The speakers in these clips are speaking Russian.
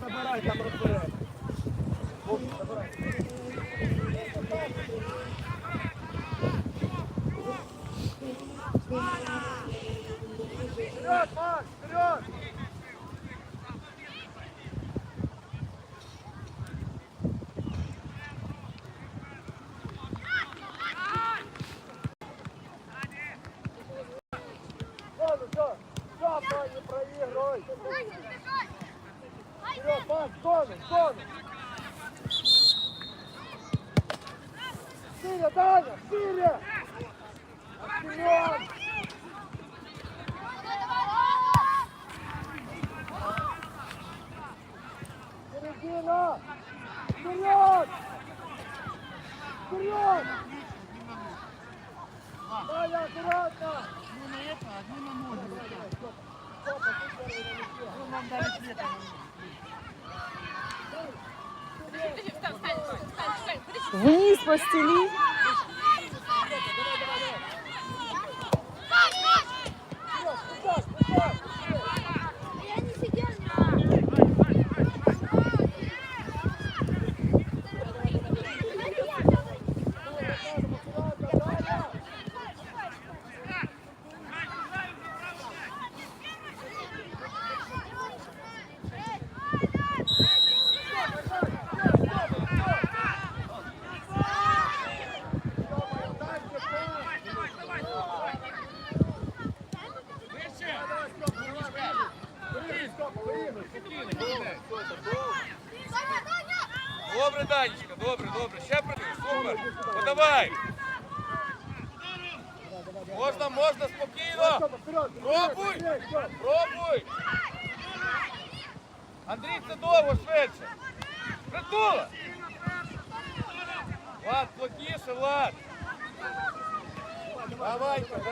Забирай, там розберемо. Вперед, Макс, вперед! Все, все, все, Пань, не проигрывай. Вперед, Макс, зону, зону. Шире, Даня, шире! Вперед! Середина! Вперед! Вперед! Даня, аккуратно! Вниз постели.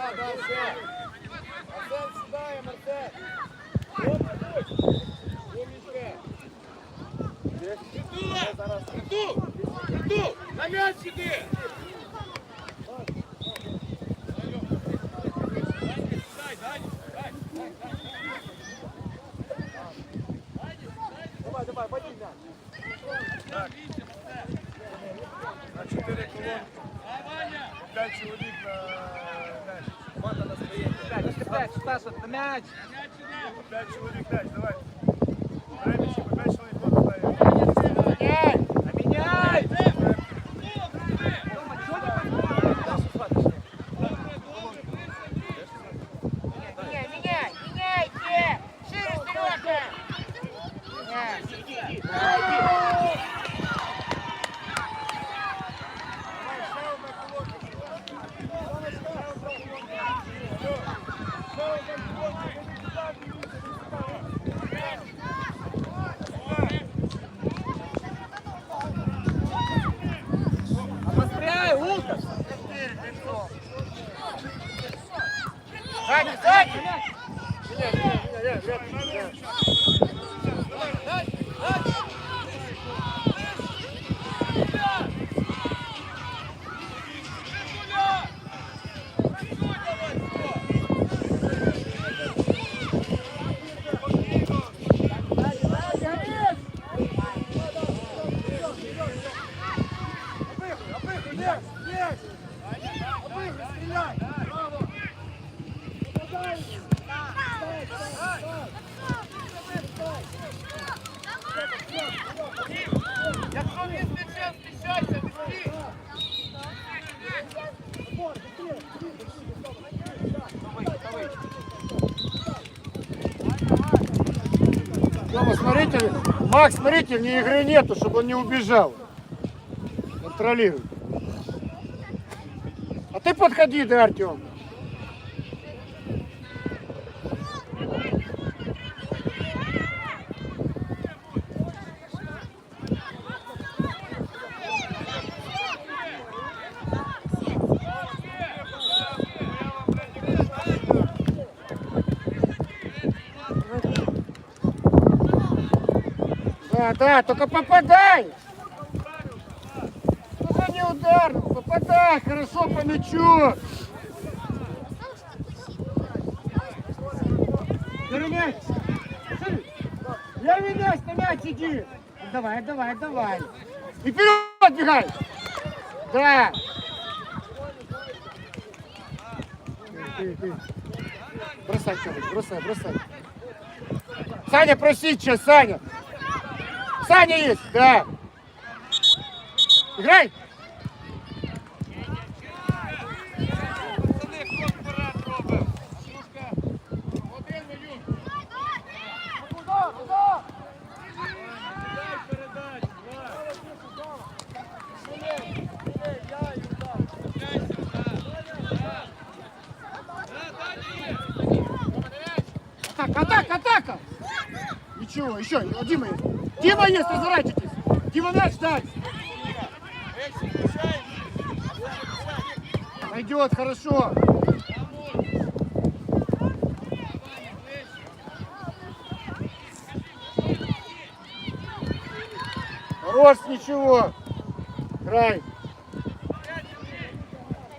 да, да, все. Арсен сідає, Марсен. Добре, будь. Умнічка. Притула! Притул! Притул! На м'яч іди! Дай, дай, дай, дай, дай. Давай, давай, подними мяч. Так. На чотири колонки. Давай, Ваня! П'ять чоловік на м'яч. Команда на своєму. Пять, Стас, на мяч. М'яч іде! П'ять чоловік м'яч, давай. Дай м'ячі, бо п'ять чоловік хлопці дай. Меняй! Меняй, меняй, меняйте! Шире вперед! Макс, смотрите, вне игры нету, чтобы он не убежал. Контролируй. А ты подходи, да, Артем. Да, только попадай! Ну не удар! Попадай, хорошо по мячу! Перенять! Я меняюсь на мяч, иди! Давай, давай, давай! И вперед бегай! Да! Ты, ты. Бросай, бросай, бросай. Саня, проси сейчас, Саня. Саня есть, да. Играй. Робимо. Атака, атака. Ничего, еще, Дима. Дима есть, разворачивайтесь. Дима мяч дать. Пойдет, хорошо. Хорош, ничего. Край.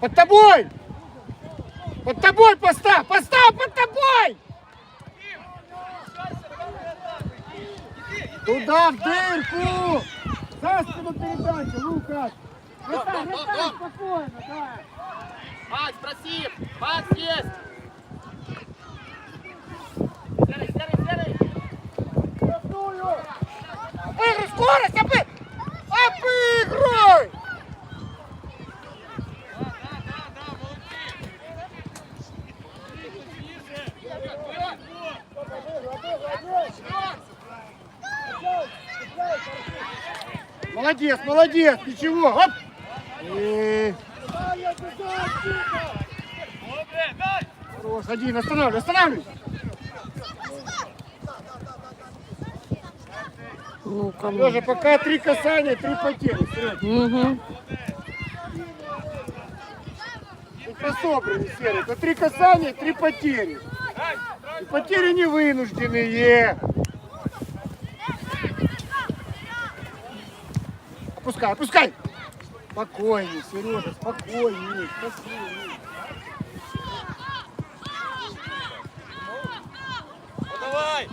Под тобой! Под тобой поставь! Поставь под тобой! Туда, в дырку! За спину передачу, Лукас! Вратарь, вратарь, спокойно, да! Макс, проси! Макс есть! Серый, серый, серый! Обыгрывай, скорость, обы... Обыгрывай! Молодец, молодец, ничего, оп! И... Хорош, один, останавливай, останавливай! Ну, кому? Лежа, пока три касания, три потери. Угу. Ты собранный, Серый. Это три касания, три потери. И потери не вынужденные. Опускай, опускай. Спокойней, Сережа, спокойней, спокойней. Подавай!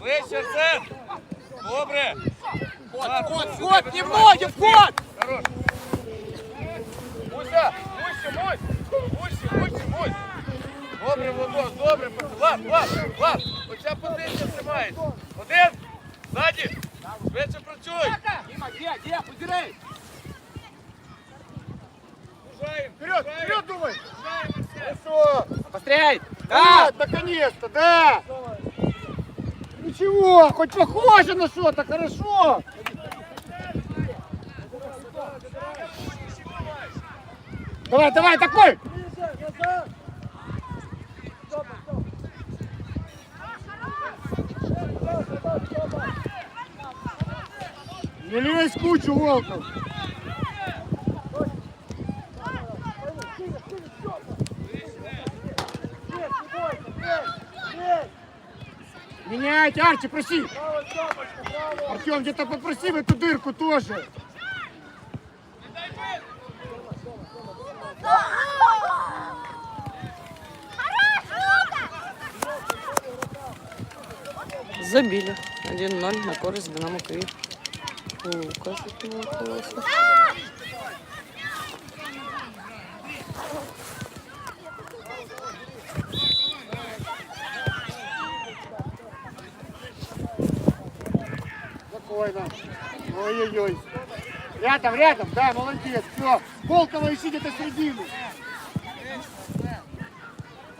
Ближче, Арсен! Добре! Вход, вход, вход! Не в ноги, вход! Хорош! Добре, Владос, добре! Влад, Влад, Влад! Оця позиція тримається! Один! Ззаді! Швидше працюй! Дима, где, где? Подбирай! Вперед! Вперед, вперед думай. Арсен! Хорошо. Постряй! Да, наконец-то, да. Ничего, хоть похоже на что-то, хорошо. Давай, давай, такой. Не лезь кучу, Волков. Меняйте, Арчи, проси. Артем, где-то попроси в эту дырку тоже. Забили. 1-0 на користь Динамо Київ. Лукас відмовилася. Спокойно. Ой-ой-ой. Рядом, рядом, да, молодец. Все. Волкова ищи где-то середину.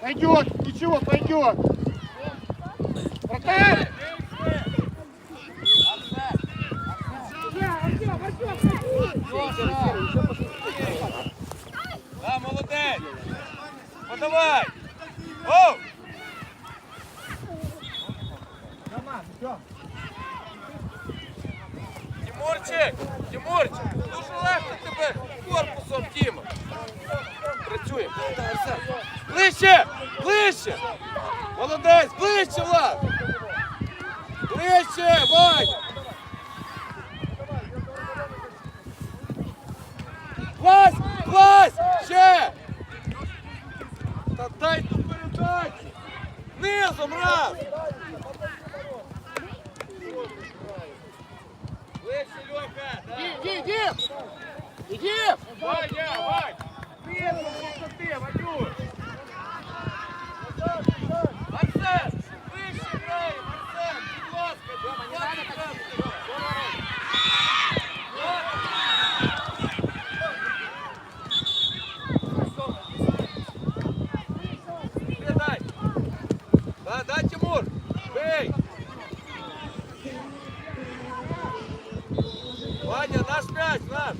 Пойдет, ничего, пойдет. Вратарь! Геть! Подавай! О! Тимурчик! Тимурчик! Дуже легко тебе корпусом, Тіма! Працюємо! Ближче! Ближче! Молодець! Ближче, Влад! Ближче! Вадь! Клас! Клас! Ще! Низом раз! Вище, Льоха! да. Иди, иди! Иди! Ваня, Вань! Низом пустоти, Ванюш! Арсен! Вище грає, Арсен! Будь ласка, будь ласка! Дай! Да, дай, Тимур! Бей! Ваня, наш мяч, наш!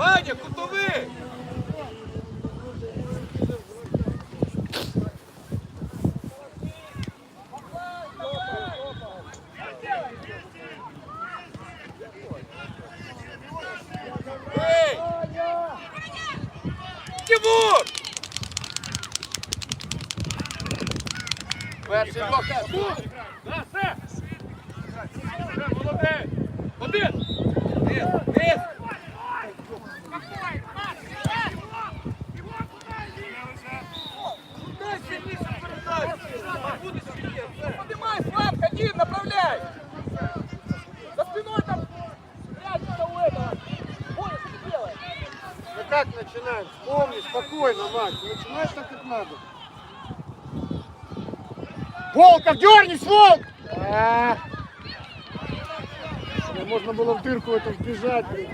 Ваня, кутовий! Ей! Тимур! Перший Льоха, тут! Да, все! Все, молодець! Один! Низ, низ! Дай сильніше передачу! А буде сильніше! все. Поднимай, Слав, ходи, направляй! За спиной там прячется у этого! Ой, что ты делаешь? Ну как начинаем? Вспомни, спокойно, Макс. Начинай так, как надо. Волков, дернись, Волк! А. Да Можно было в дырку эту вбежать, блин.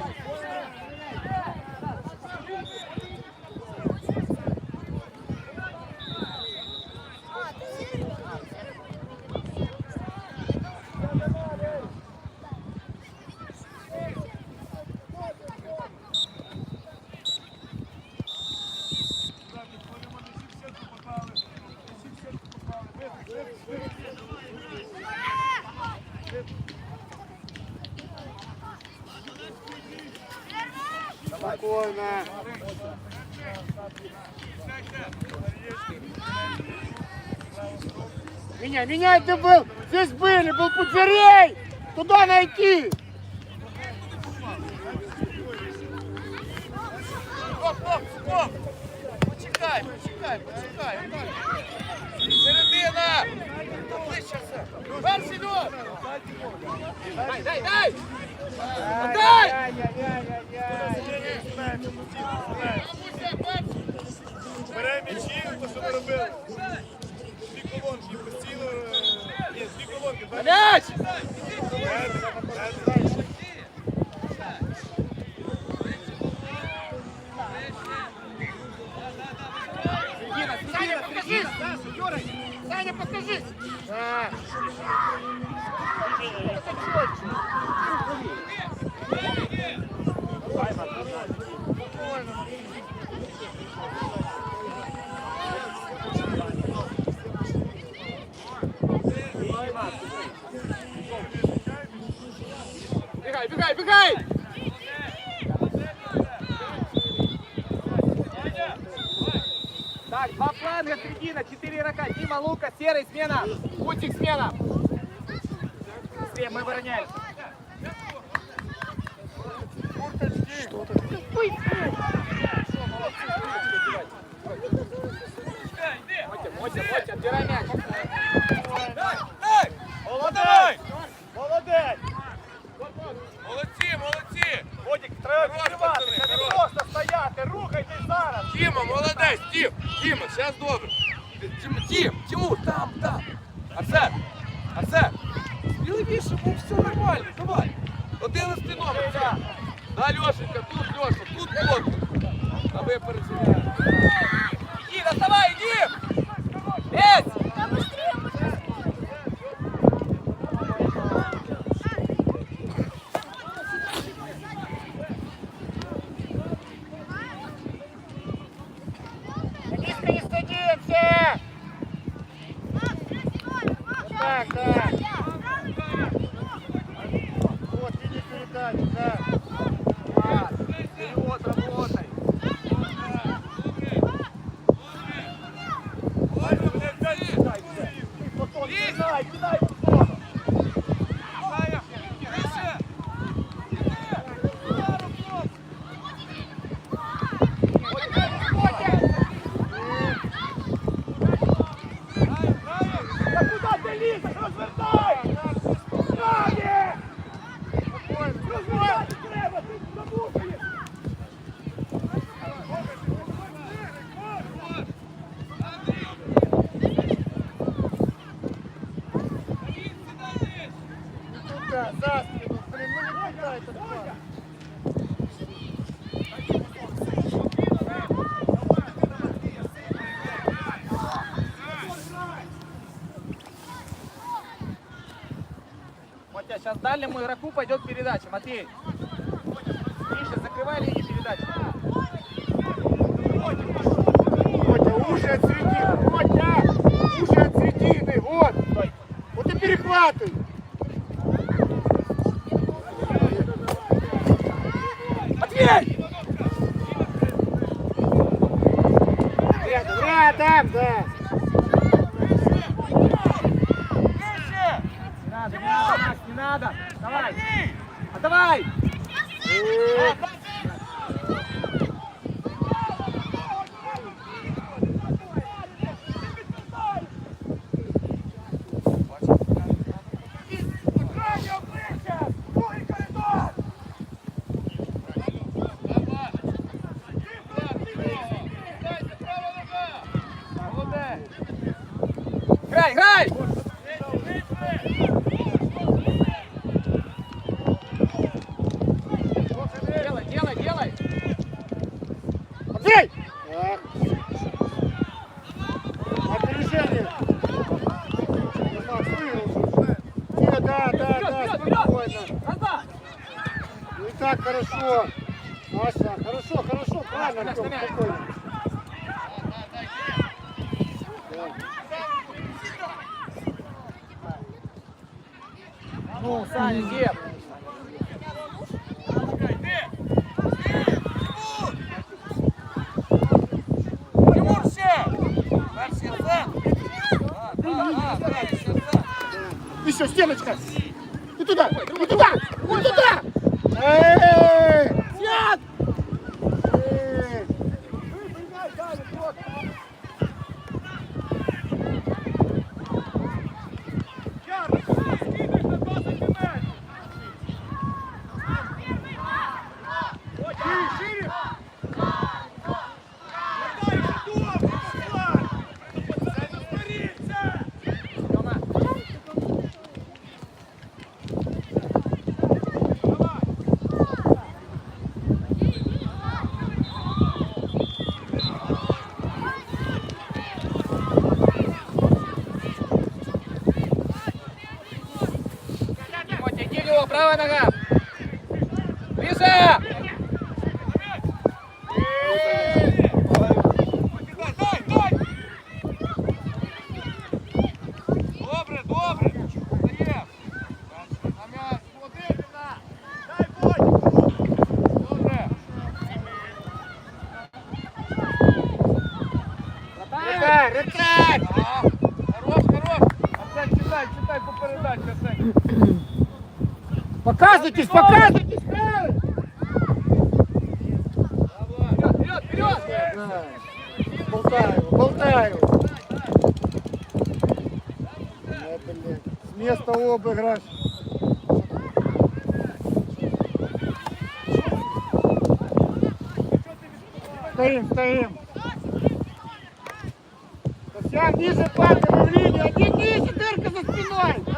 Меня, меняй ты был! Здесь были, был Пузырей! Туда найти! Стоп, стоп, стоп! Почекай, почекай, почекай. Середина! Та Ближче все. Перший льот! Дай, дай, дай! Ай, ай, ай, ай, ай. Бере м'ячі, то що ми робили. Дві колонки постійно. е, Ні, дві колонки. так? Мяч! Е, е, е, Саня, покажись! Юра, Саня, покажись! Да. Серый, смена. Путик, смена. Быстрее, мы обороняемся. Мотя, Мотя, Мотя, отбирай мяч. Дай, дай! Молодець! Молодець! Молодці, молодці! Водік, треба Хорош, відкриватися, пацани, не хорош. просто стояти, рухайтесь зараз! Тіма, молодець, Тім! Тіма, зараз добре. Тім, Тім, Тимур, там, там. Арсен, Арсен, сміливіше, бо все нормально, давай. Одинадцятий номер, все. Да, Льошенька, тут Льоша, тут плотно. А ви пересідаєте. Иди, доставай, Сейчас дальнему игроку пойдет передача. Матвей. Миша, закрывай линию. спокойно, Артем, спокойно. Ну, Саня, где? Еще стеночка! И туда! И туда! И туда! Э -э -э! Показывайтесь, показывайтесь! Вперед, вперед, вперед! Болтаю! С места обыграть. Стоим, стоим. Вся ниже парка в линии. Один ниже, дырка за спиной.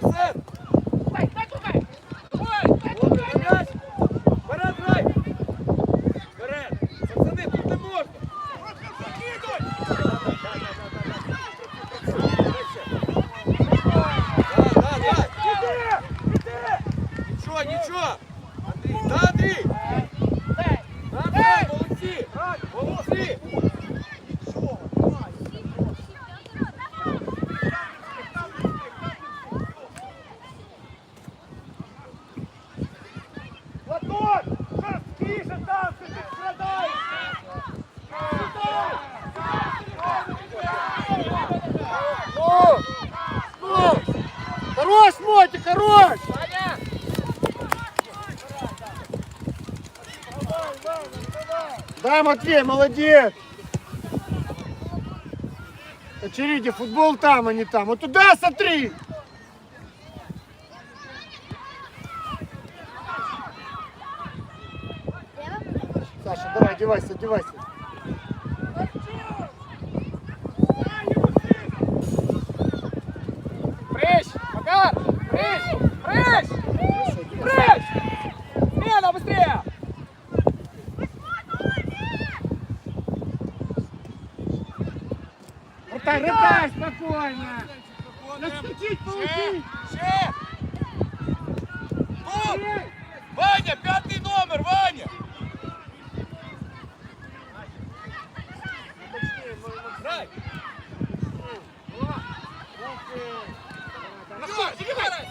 Hepsi! Мотик, хорош! Саня! Да, Матвей, молодец! Очереди, футбол там, а не там. Вот туда смотри! Саша, давай, одевайся, одевайся. Ваня, пятый номер, Ваня!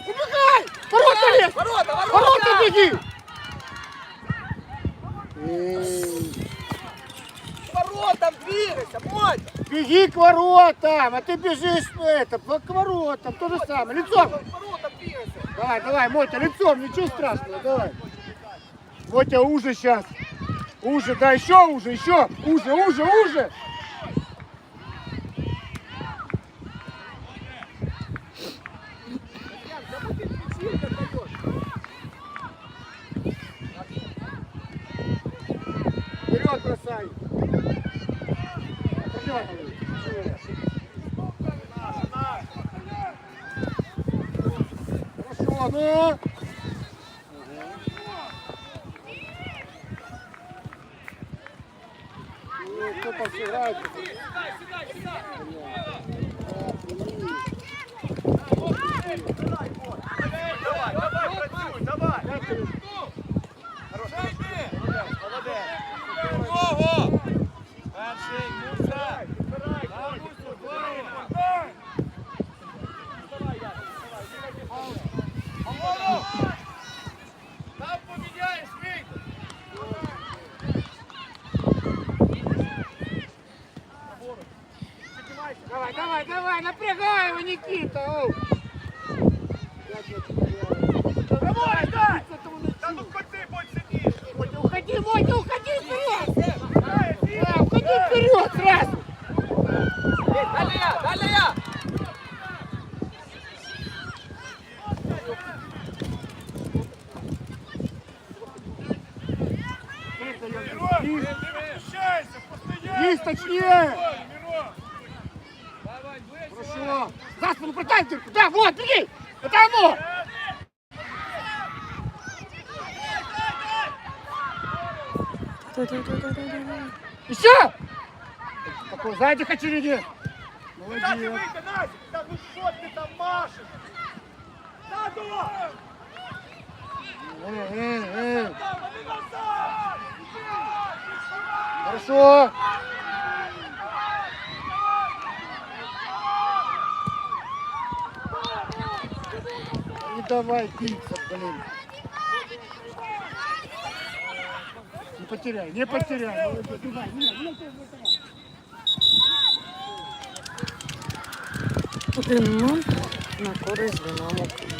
Убегай! Ворота лезь! Ворота, ворота! Ворота беги! Воротам двигайся, Мотя! Беги к воротам, а ты бежишь это, к воротам, то же самое, лицом. Воротам двигайся! Давай, давай, Мотя, лицом, ничего страшного, давай. Мотя, уже сейчас. Уже, да, еще уже, еще, уже, уже, уже. Вперед бросай. Хорошо, ну. Ну, кто там сыграет? Давай, давай, працюй, давай. Ого! Перший, Муса. Там поменяешь, Витя! Давай, давай, давай, напрягай его, Никита. оу. Давай, дай! Та ну ходи, будь сильніше. Мотя, уходи, Мотя, уходи вперед. Да, уходи вперед сразу. Дальше я, дальше я! Мирон, не переміщайся, постоянно. Есть точнее. Мирон. Хорошо. За спину протай дырку. Да, вот, беги. Потому. Та-та-та-та-та-та. Еще. Такой, сзади очереди. Куда Молодец. ти вийти, Назік? Та ну що ти там машеш? Таду! Э, э, э. Назад! Хорошо. Не давай биться, блин. Потеряй, не потеряй. Ноль на користь Динамо Київ.